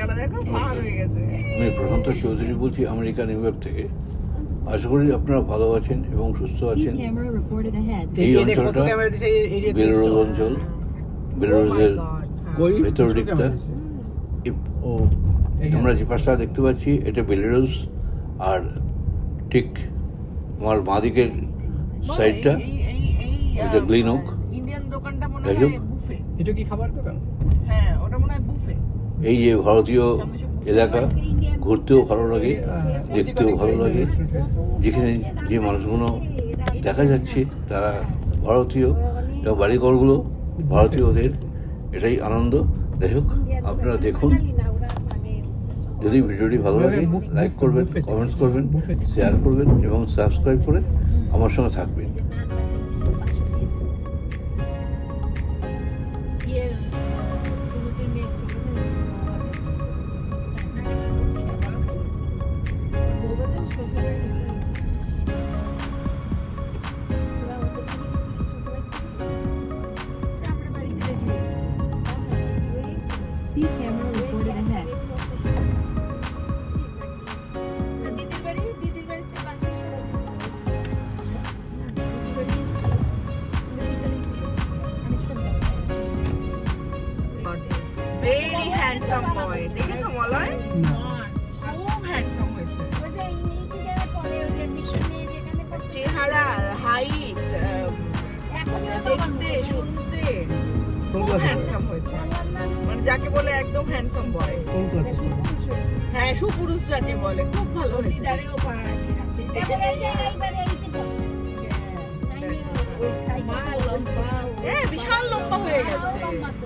গেল দেখো পাহাড় হয়ে গেছে। আমি প্রশান্ত চৌধুরী বলছি আমেরিকা নিউ ইয়র্ক থেকে। আশা করি আপনারা ভালো আছেন এবং সুস্থ আছেন. এই এই যে কত অঞ্চলটা বেলরোজ অঞ্চল বেলরোজের কই? ভেতর দিকটা। ও আমরা যে পাশটা দেখতে পাচ্ছি এটা বেলারুস আর ঠিক আমার বাঁ দিকের সাইডটা এটা গ্লিন ওক ইন্ডিয়ান দোকানটা মনে যাই হোক। এটা কি খাবার দোকান হ্যাঁ ওটা মনে হয় বুফে এই যে ভারতীয় এলাকা ঘুরতেও ভালো লাগে দেখতেও ভালো লাগে। যেখানে যে মানুষগুলো দেখা যাচ্ছে তারা ভারতীয় এবং বাড়িঘরগুলো ভারতীয়দের এটাই আনন্দ। যাই হোক আপনারা দেখুন। যদি ভিডিওটি ভালো লাগে লাইক করবেন কমেন্টস করবেন শেয়ার করবেন এবং সাবস্ক্রাইব করে আমার সঙ্গে থাকবেন। ভেরি হ্যান্ডসাম বয় দেখেছ মলয়? খুব হ্যান্ডসাম হয়েছে। চেহারা হাইট দেখতে শুনতে খুব হ্যান্ডসাম হয়েছে। মানে যাকে বলে একদম হ্যান্ডসাম বয় হ্যাঁ সুপুরুষ যাকে বলে খুব ভালো হয়েছে। হ্যাঁ বিশাল লম্বা হয়ে গেছে। দাদু লম্বা ছিল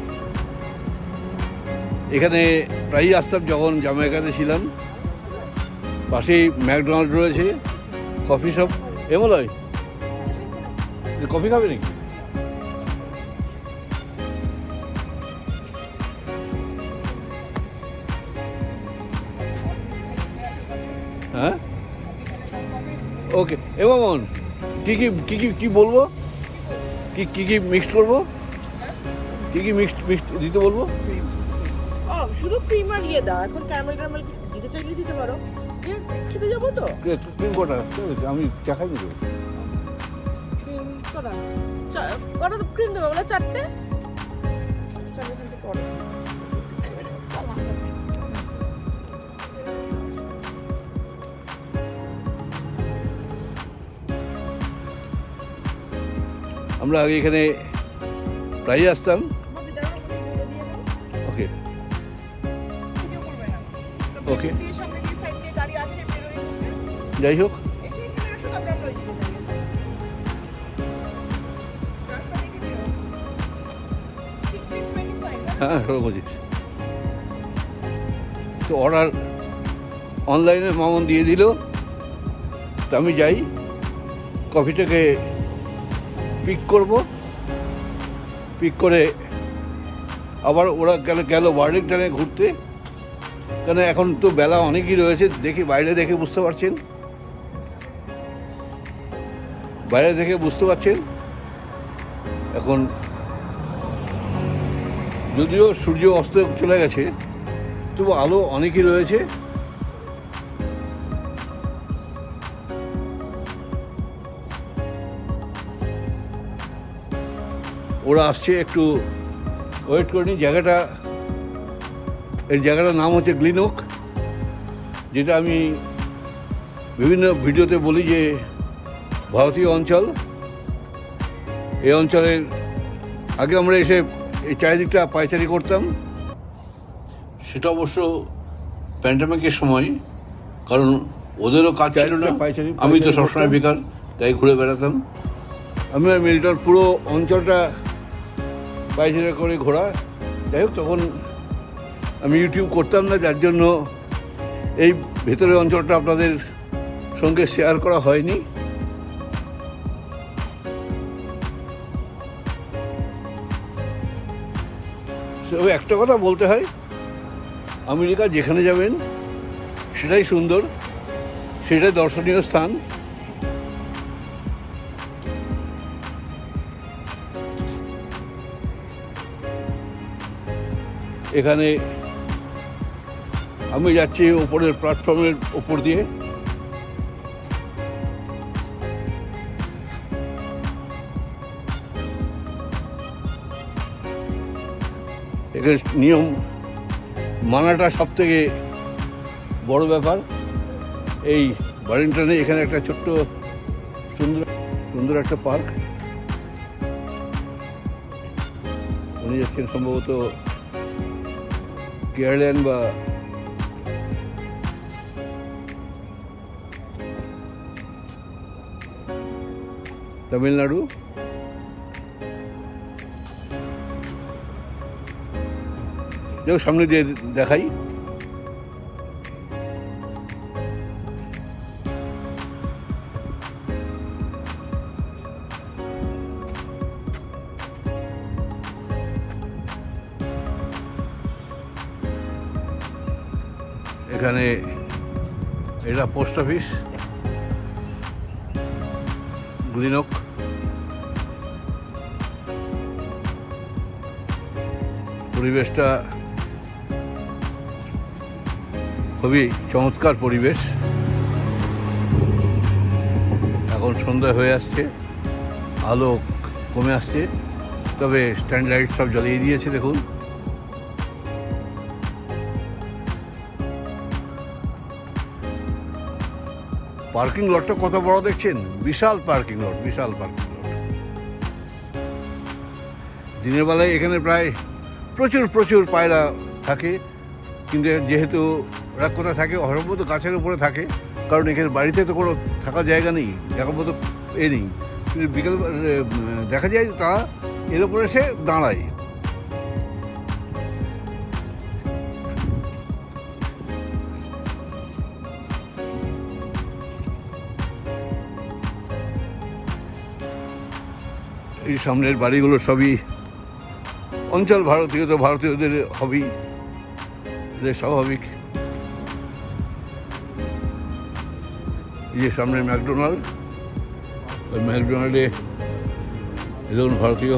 এখানে প্রায়ই আসতাম যখন জামাইকাতে ছিলাম। পাশেই ম্যাকডোনাল্ড রয়েছে, কফি শপ। এমলয় কফি খাবে নাকি? হ্যাঁ? ওকে এবং কি কি কি কি কি বলব? কি কি কি মিক্সড করব? কি কি মিক্সড মিক্সড দিতে বলব? ও শুধু ক্রিম আর ইয়ে দাও। এখন ক্যারামেল ক্যারামেল দিতে চাইলে দিতে পারো। যে খেতে যাব তো? ক্রিম কটা? আমি চা খাই নিতে ক্রিম করা চা- কটা তো ক্রিম দেবো বলে চারটে? চারটে আমরা আগে এখানে প্রায়ই আসতাম। ওকে। ওকে। যাই হোক এসে এখানে আসো তারপরে আমরা ওইদিকে যাই। রাস্তা দেখে দিও। 1625 না? হ্যাঁ সর্বজিৎ তো অর্ডার অনলাইনে মামন দিয়ে দিল তা আমি যাই কফিটাকে পিক করব পিক করে আবার ওরা গেল গেল বার্লিংটনে ঘুরতে কেন এখন তো বেলা অনেকই রয়েছে, দেখি, বাইরে দেখে বুঝতে পারছেন? বাইরে দেখে বুঝতে পারছেন? এখন যদিও সূর্য অস্ত চলে গেছে, তবু আলো অনেকই রয়েছে। ওরা আসছে একটু ওয়েট করে নি জায়গাটা এর জায়গাটার নাম হচ্ছে গ্লিনক যেটা আমি বিভিন্ন ভিডিওতে বলি যে ভারতীয় অঞ্চল। এই অঞ্চলের আগে আমরা এসে এই চারিদিকটা পায়চারি করতাম। সেটা অবশ্য প্যান্ডামিকের সময় কারণ ওদেরও কাজ ছিল না। পায়চারি- আমি তো সবসময় বেকার তাই ঘুরে বেড়াতাম। আমি আর মিল্টন পুরো অঞ্চলটা পায়চারি করে ঘোরা। যাই হোক তখন আমি ইউটিউব করতাম না, যার জন্য এই ভেতরের অঞ্চলটা আপনাদের সঙ্গে শেয়ার করা হয়নি। তবে একটা কথা বলতে হয়, আমেরিকা যেখানে যাবেন, সেটাই সুন্দর, সেটাই দর্শনীয় স্থান। এখানে আমি যাচ্ছি ওপরের প্ল্যাটফর্মের ওপর দিয়ে। এখানে নিয়ম, মানাটা সব থেকে বড় ব্যাপার। এই বারিংটনে এখানে একটা ছোট্ট সুন্দর সুন্দর একটা পার্ক। উনি যাচ্ছেন সম্ভবত কেরালিয়ান বা তামিলনাড়ু যাও সামনে দিয়ে দেখাই এখানে এটা পোস্ট অফিস গ্লিনক পরিবেশটা খুবই চমৎকার পরিবেশ। এখন সন্ধ্যা হয়ে আসছে, আলো কমে আসছে, তবে স্ট্যান্ড লাইট সব জ্বালিয়ে দিয়েছে, দেখুন। পার্কিং লটটা কত বড় দেখছেন? বিশাল পার্কিং লট, বিশাল পার্কিং লট। দিনের বেলায় এখানে প্রায় প্রচুর প্রচুর পায়রা থাকে। কিন্তু যেহেতু ওরা কোথায় থাকে হরমতো গাছের উপরে থাকে। কারণ এখানে বাড়িতে তো কোনো থাকার জায়গা নেই, দেখার মতো এ নেই। কিন্তু বিকেল দেখা যায় তারা এর উপরে এসে দাঁড়ায়। এই সামনের বাড়িগুলো সবই অঞ্চল ভারতীয়, তো ভারতীয়দের হবি এটা স্বাভাবিক। যে সামনে ম্যাকডোনাল্ড, ওই ম্যাকডোনাল্ডে এরকম ভারতীয়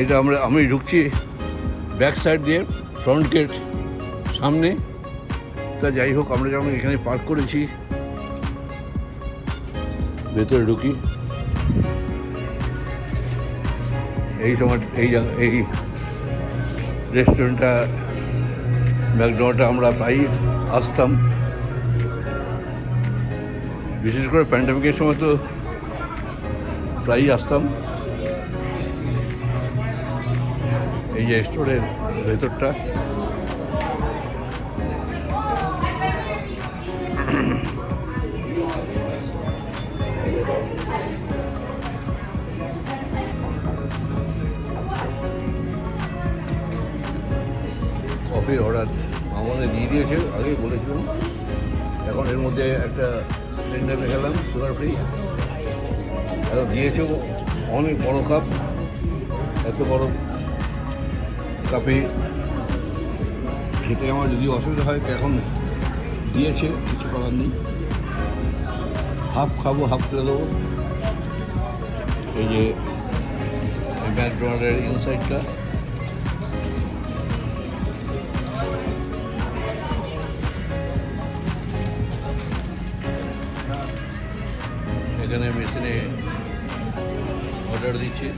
এটা আমরা, আমি ঢুকছি ব্যাক সাইড দিয়ে ফ্রন্ট গেট সামনে। তা যাই হোক, আমরা যখন এখানে পার্ক করেছি, ভেতরে ঢুকি। এই সময়, এই এই রেস্টুরেন্টটা ম্যাকডোনাল্ডটা আমরা প্রায়ই আসতাম। বিশেষ করে প্যান্ডামিকের সময় তো প্রায়ই আসতাম। যে স্টোরের ভেতরটা। কফির অর্ডার আমাদের দিয়ে দিয়েছে, আগেই বলেছিলাম। এখন এর মধ্যে একটা স্প্লেন্ডার খেলাম সুগার ফ্রি দিয়েছে অনেক বড় কাপ এত বড় কাপে খেতে আমার যদি অসুবিধা হয়, তো এখন দিয়েছে, কিছু করার নেই। হাফ খাব, হাফ ফেলে দেবো। এই যে ম্যাকডোনাল্ডের ইনসাইডটা এখানে মেশিনে অর্ডার দিচ্ছি।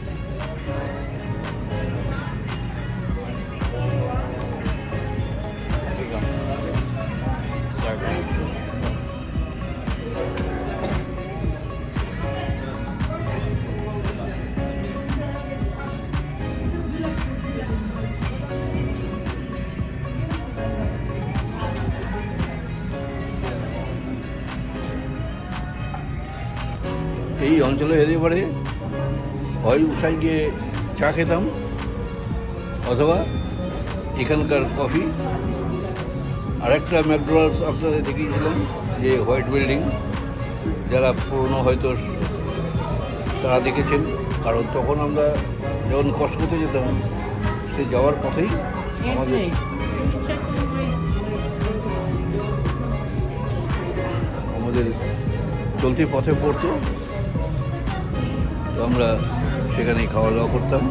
এলে পরে। হয় উষায় গিয়ে চা খেতাম, অথবা এখানকার কফি। আরেকটা ম্যাকডোনাল্ডস আপনাদের দেখিয়েছিলাম, যে হোয়াইট বিল্ডিং। যারা পুরনো হয়তো তারা দেখেছেন, কারণ তখন আমরা যখন কষ্ট যেতাম, সে যাওয়ার পথেই আমাদের আমাদের চলতি পথে পড়তো। তো আমরা সেখানেই খাওয়া দাওয়া করতাম।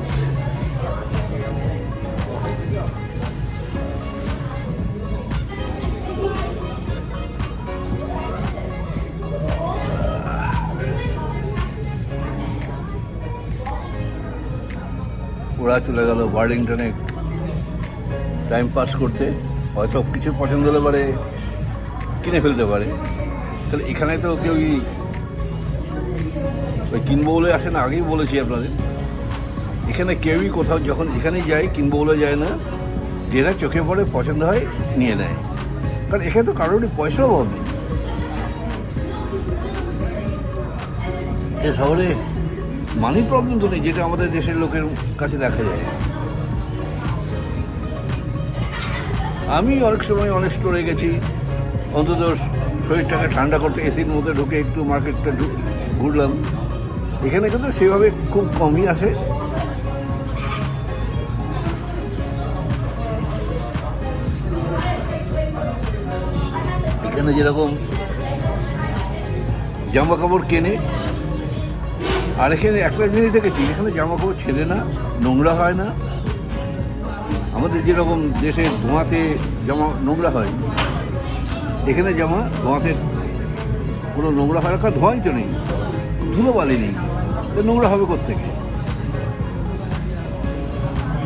ওরা চলে গেল বার্লিংটনে টাইম পাস করতে। হয়তো কিছু পছন্দ হলে পারে কিনে ফেলতে পারে। তাহলে এখানে তো কেউই ওই কিনবো বলে আসে না, আগেই বলেছি আপনাদের। এখানে কেউই কোথাও যখন যেখানেই যায়, কিনবো বলে যায় না। যেটা চোখে পড়ে, পছন্দ হয়, নিয়ে নেয়। কারণ এখানে তো কারোরই পয়সার অভাব নেই। এ শহরে মানি প্রবলেম তো নেই, যেটা আমাদের দেশের লোকের কাছে দেখা যায়। আমি অনেক সময় অনেক স্টোরে গেছি। অন্তত শরীরটাকে ঠান্ডা করতে এসির মধ্যে ঢুকে একটু মার্কেটটা ঘুরলাম। এখানে কিন্তু সেভাবে খুব কমই আসে। এখানে যেরকম জামা কাপড় কেনে, আর এখানে একটা জিনিস দেখেছি, এখানে জামা কাপড় ছেড়ে না, নোংরা হয় না। আমাদের যেরকম দেশে ধোঁয়াতে জামা নোংরা হয়, এখানে জামা ধোঁয়াতে কোনো নোংরা হয় না ধোঁয়াই তো নেই, ধুলো বালি নেই। নোংরা হবে কোথেকে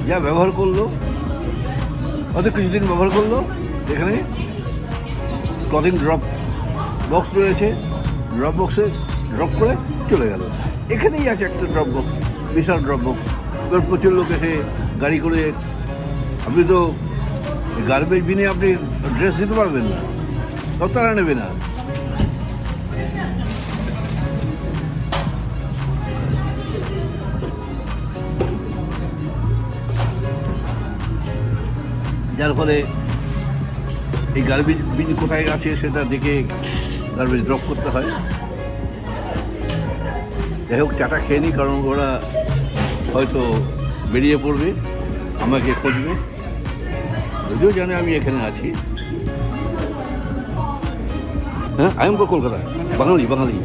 যা ব্যবহার করল হয়তো কিছুদিন ব্যবহার করল, এখানে ক্লদিং ড্রপ বক্স রয়েছে ড্রপ বক্সে ড্রপ করে চলে গেল। এখানেই আছে একটা ড্রপ বক্স বিশাল ড্রপ বক্স এবার প্রচুর লোক এসে গাড়ি করে, আপনি তো গার্বেজ বিনে আপনি ড্রেস দিতে পারবেন না। তত তারা নেবে না। যার ফলে এই গার্বেজ বিন কোথায় আছে সেটা দেখে গার্বেজ ড্রপ করতে হয়। যাই হোক, চাটা খেয়ে নিই, কারণ ওরা হয়তো বেরিয়ে পড়বে, আমাকে খুঁজবে। যদিও জানে আমি এখানে আছি। হ্যাঁ আই এম কলকাতা, বাঙালি বাঙালি।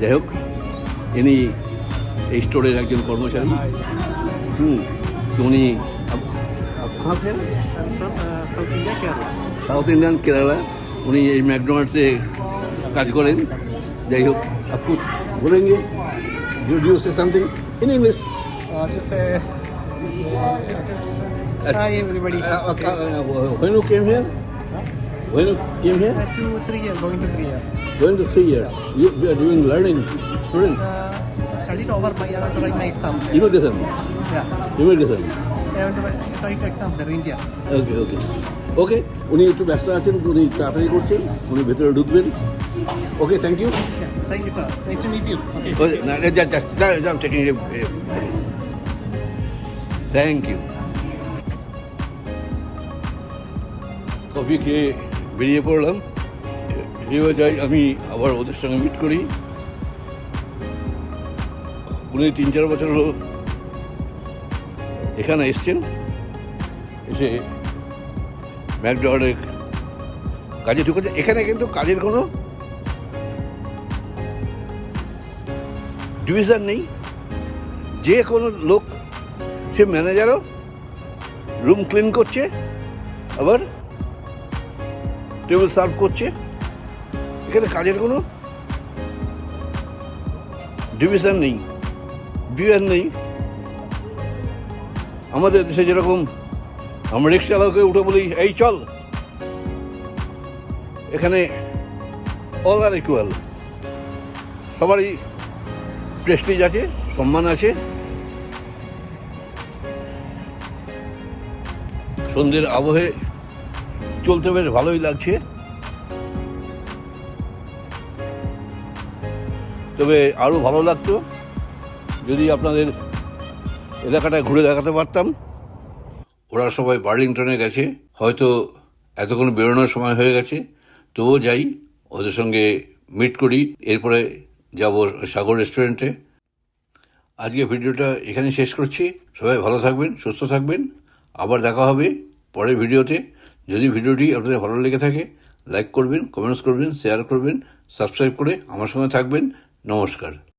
যাই হোক, ইনি এই স্টোরের একজন কর্মচারী। হুম। क्यों Dhoni. कहाँ से south India Kerala south Indian Kerala উনি এই ম্যাকডোনাল্ডসে কাজ করেন যাই হোক আপনি বলেনগে you do say something in English Hi everybody. Uh, okay. uh, when you came here? Huh? When you came here? Uh, two, three years. Going to three years. Going to three years. You, you are doing learning, student. Uh, I studied over my, I want to write my exams. immigration Yeah. immigration I want to write, exams there, India. Okay okay okay উনি একটু ব্যস্ত আছেন উনি তাড়াতাড়ি করছেন উনি ভেতরে ঢুকবেন okay thank you. Okay. Taking thank you coffee খেয়ে বেরিয়ে পড়লাম এবার যাই আমি আবার ওদের সঙ্গে মিট করি উনি তিন, চার বছর হলো এখানে এসছেন। এসে ম্যাকডোনাল্ডের কাজে ঢুকেছে এখানে কিন্তু কাজের কোনো ডিভিশন নেই। যে কোনো লোক, সে ম্যানেজারও রুম ক্লিন করছে, আবার টেবিল সার্ভ করছে। এখানে কাজের কোনো ডিভিশন নেই। বিভাগ নেই। আমাদের দেশে যেরকম আমরা রিক্সা চালকে উঠে বলি, এই চল। এখানে অল আর ইকুয়াল সবারই প্রেস্টিজ আছে, সম্মান আছে। সন্ধ্যের আবহে চলতে বেশ ভালোই লাগছে। তবে আরও ভালো লাগতো যদি আপনাদের এলাকাটা ঘুরে দেখাতে পারতাম। ওরা সবাই বার্লিংটনে গেছে। হয়তো এতক্ষণ বেরোনোর সময় হয়ে গেছে। তবুও যাই, ওদের সঙ্গে মিট করি। এরপরে যাব সাগর রেস্টুরেন্টে। আজকে ভিডিওটা এখানে শেষ করছি। সবাই ভালো থাকবেন, সুস্থ থাকবেন। আবার দেখা হবে পরের ভিডিওতে। যদি ভিডিওটি আপনাদের ভালো লেগে থাকে লাইক করবেন কমেন্টস করবেন শেয়ার করবেন সাবস্ক্রাইব করে আমার সঙ্গে থাকবেন। নমস্কার।